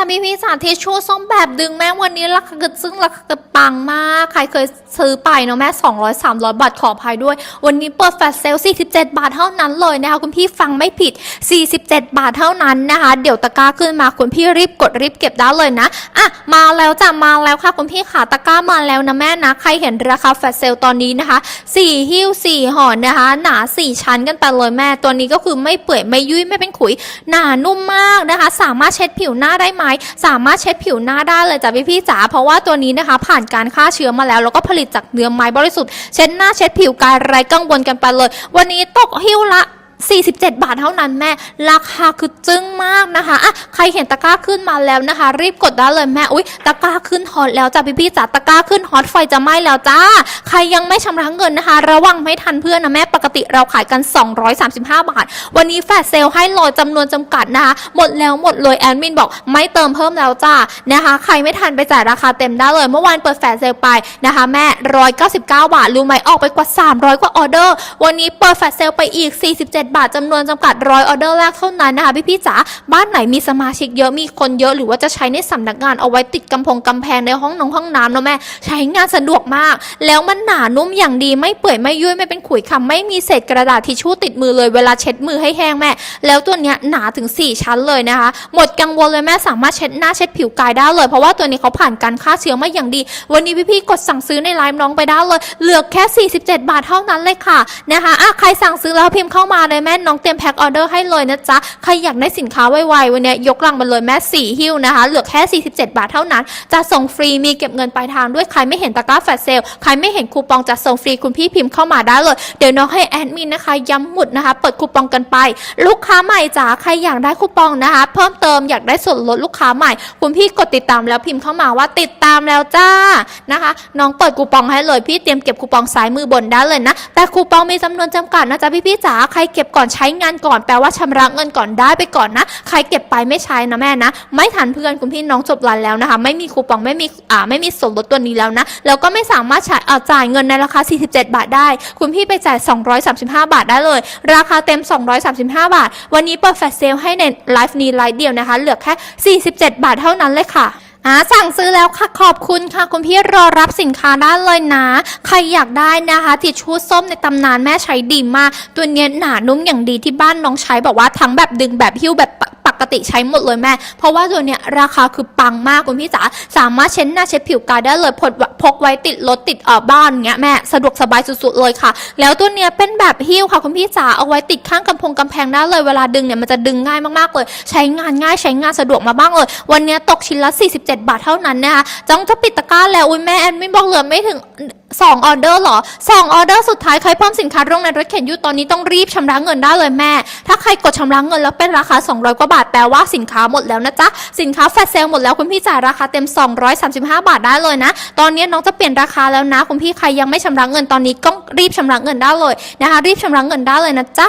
แต่พี่พี่สาธิตชูส้มแบบดึงแม่วันนี้ราคากึดซึ่งราคากึดปังมาก ใครเคยซื้อไปเนาะแม่ 200 300 บาทขออภัยด้วย วันนี้เปิดแฟลชเซลล์47 บาทเท่านั้นเลยนะคะคุณพี่ฟังไม่ผิด 47 บาทเท่านั้นนะคะ เดี๋ยวตะกร้าขึ้นมาคุณพี่รีบกดรีบเก็บได้เลยนะอะมาแล้วจ้ะมาแล้วค่ะคุณพี่ขาตะกร้ามาแล้วนะแม่นะใครเห็นราคาแฟลชเซลล์ตอนนี้นะคะ4หิ้ว4ห่อนะคะ หนา 4 ชั้นกันไปเลยแม่ตัวนี้ก็คือไม่เปื่อยไม่ยุ่ยไม่เป็นขุย หนานุ่มมากนะคะ สามารถเช็ดผิวหน้าได้ไหมสามารถเช็ดผิวหน้าได้เลยจ้ะพี่พี่จ๋าเพราะว่าตัวนี้นะคะ ผ่านการฆ่าเชื้อมาแล้ว แล้วก็ผลิตจากเนื้อไม้บริสุทธิ์เช็ดหน้าเช็ดผิวกายไร้กังวลกันไปเลย วันนี้ตกหิ้วละ 47 บาทเท่านั้นแม่ ราคาคือจึ้งมากนะคะอะใครเห็นตะกร้าขึ้นมาแล้วนะคะ รีบกดได้เลยแม่อุ๊ยตะกร้าขึ้นฮอตแล้วจ้ะพี่พี่ๆจ๋าตะกร้าขึ้นฮอตไฟจะไหม้แล้วจ้า ใครยังไม่ชำระเงินนะคะ ระวังไม่ทันเพื่อนนะแม่ปกติเราขายกัน 235 บาท วันนี้แฟลชเซลให้ลอยจำนวนจำกัดนะคะหมดแล้วหมดเลยแอดมินบอกไม่เติมเพิ่มแล้วจ้านะคะใครไม่ทันไปจ่ายราคาเต็มได้เลย เมื่อวานเปิดแฟลชเซลไปนะคะแม่ 199 บาทรู้ไหมออกไปกว่า 300 กว่าออเดอร์ วันนี้เปิดแฟลชเซลไปอีก 47บาทจำนวนจำกัดร้อยออเดอร์แรกเท่านั้นนะคะพี่พี่ๆจ๋าบ้านไหนมีสมาชิกเยอะมีคนเยอะหรือว่าจะใช้ในสำนักงานเอาไว้ติดกำพงกำแพงในห้องนงห้องน้ำนะแม่ ใช้งานสะดวกมาก แล้วมันหนานุ่มอย่างดีไม่เปื่อยไม่ยุ่ยไม่เป็นขุยคำไม่มีเศษกระดาษทิชชู่ติดมือเลยเวลาเช็ดมือให้แห้งแม่ แล้วตัวเนี้ยหนาถึง 4 ชั้นเลยนะคะ หมดกังวลเลยแม่สามารถเช็ดหน้าเช็ดผิวกายได้เลย เพราะว่าตัวนี้เขาผ่านการฆ่าเชื้อมาอย่างดี วันนี้พี่ๆกดสั่งซื้อในไลน์น้องไปได้เลยเหลือแค่ 47 บาทเท่านั้นเลยค่ะนะคะอะใครสั่งซื้อแล้วพิมพ์เข้ามาเลยแม่น้องเตรียมแพ็คออเดอร์ให้เลยนะจ๊ะ ใครอยากได้สินค้าไวๆวันนี้ยกลังมาเลยแม่สี่หิ้วนะคะ เหลือแค่ 47 บาทเท่านั้น จะส่งฟรีมีเก็บเงินปลายทางด้วยใครไม่เห็นตะกร้าแฟลเซลใครไม่เห็นคูปองจะส่งฟรีคุณพี่พิมพ์เข้ามาได้เลย เดี๋ยวน้องให้แอดมินนะคะย้ำหมุดนะคะ เปิดคูปองกันไป ลูกค้าใหม่จ๋าใครอยากได้คูปองนะคะ เพิ่มเติมอยากได้ส่วนลดลูกค้าใหม่ คุณพี่กดติดตามแล้วพิมพ์เข้ามาว่าติดตามแล้วจ้านะคะ น้องเปิดคูปองให้เลยพี่เตรียมเก็บคูปองซ้ายมือบนได้เลยนะ แต่คูปองมีจำนวนจำกัดนะจ๊ะพี่ๆจ๋าใครเก็บก่อนใช้งานก่อนแปลว่าชำระเงินก่อนได้ไปก่อนนะ ใครเก็บไปไม่ใช้นะแม่นะ ไม่ทันเพื่อนคุณพี่น้องจบรันแล้วนะคะ ไม่มีคูปองไม่มีอ่าไม่มีส่วนลดตัวนี้แล้วนะแล้วก็ไม่สามารถใช้จ่ายเงินในราคา 47 บาทได้ คุณพี่ไปจ่าย 235 บาทได้เลย ราคาเต็ม 235 บาท วันนี้เปิดแฟลชเซลให้ในไลฟ์นี้ไลฟ์เดียวนะคะ เหลือแค่ 47 บาทเท่านั้นเลยค่ะ อ่าสั่งซื้อแล้วค่ะขอบคุณค่ะ คุณพี่รอรับสินค้าได้เลยนะ ใครอยากได้นะคะทิชชู่ส้มในตำนานแม่ใช้ดีมาก ตัวเนี้ยหนานุ่มอย่างดีที่บ้านน้องใช้บอกว่าทั้งแบบดึงแบบหิ้วแบบ กปกติใช้หมดเลยแม่ เพราะว่าตัวเนี้ยราคาคือปังมากคุณพี่จ๋าสามารถเช็ดหน้าเช็ดผิวกายได้เลยพกพกไว้ติดรถติดเอ่อบ้านเงี้ยแม่สะดวกสบายสุดๆเลยค่ะ แล้วตัวเนี้ยเป็นแบบหิ้วค่ะคุณพี่จ๋าเอาไว้ติดข้างกำพงกำแพงได้เลยเวลาดึงเนี่ยมันจะดึงง่ายมากๆเลย ใช้งานง่ายใช้งานสะดวกมาบ้างเลย วันเนี้ยตกชิ้นละ 47 บาทเท่านั้นนะคะจ้องจะปิดตะกร้าแล้วอุ้ยแม่แอนไม่บอกเหลือไม่ถึง สองออเดอร์เหรอสองออเดอร์สุดท้ายใครเพิ่มสินค้าลงในรถเข็นอยู่ตอนนี้ต้องรีบชำระเงินได้เลยแม่ ถ้าใครกดชำระเงินแล้วเป็นราคา 200 กว่าบาทแปลว่าสินค้าหมดแล้วนะจ๊ะ สินค้าแฟลชเซลหมดแล้วคุณพี่จ่ายราคาเต็ม 235 บาทได้เลยนะ ตอนนี้น้องจะเปลี่ยนราคาแล้วนะ คุณพี่ใครยังไม่ชำระเงินตอนนี้ก็รีบชำระเงินได้เลยนะคะ รีบชำระเงินได้เลยนะจ๊ะ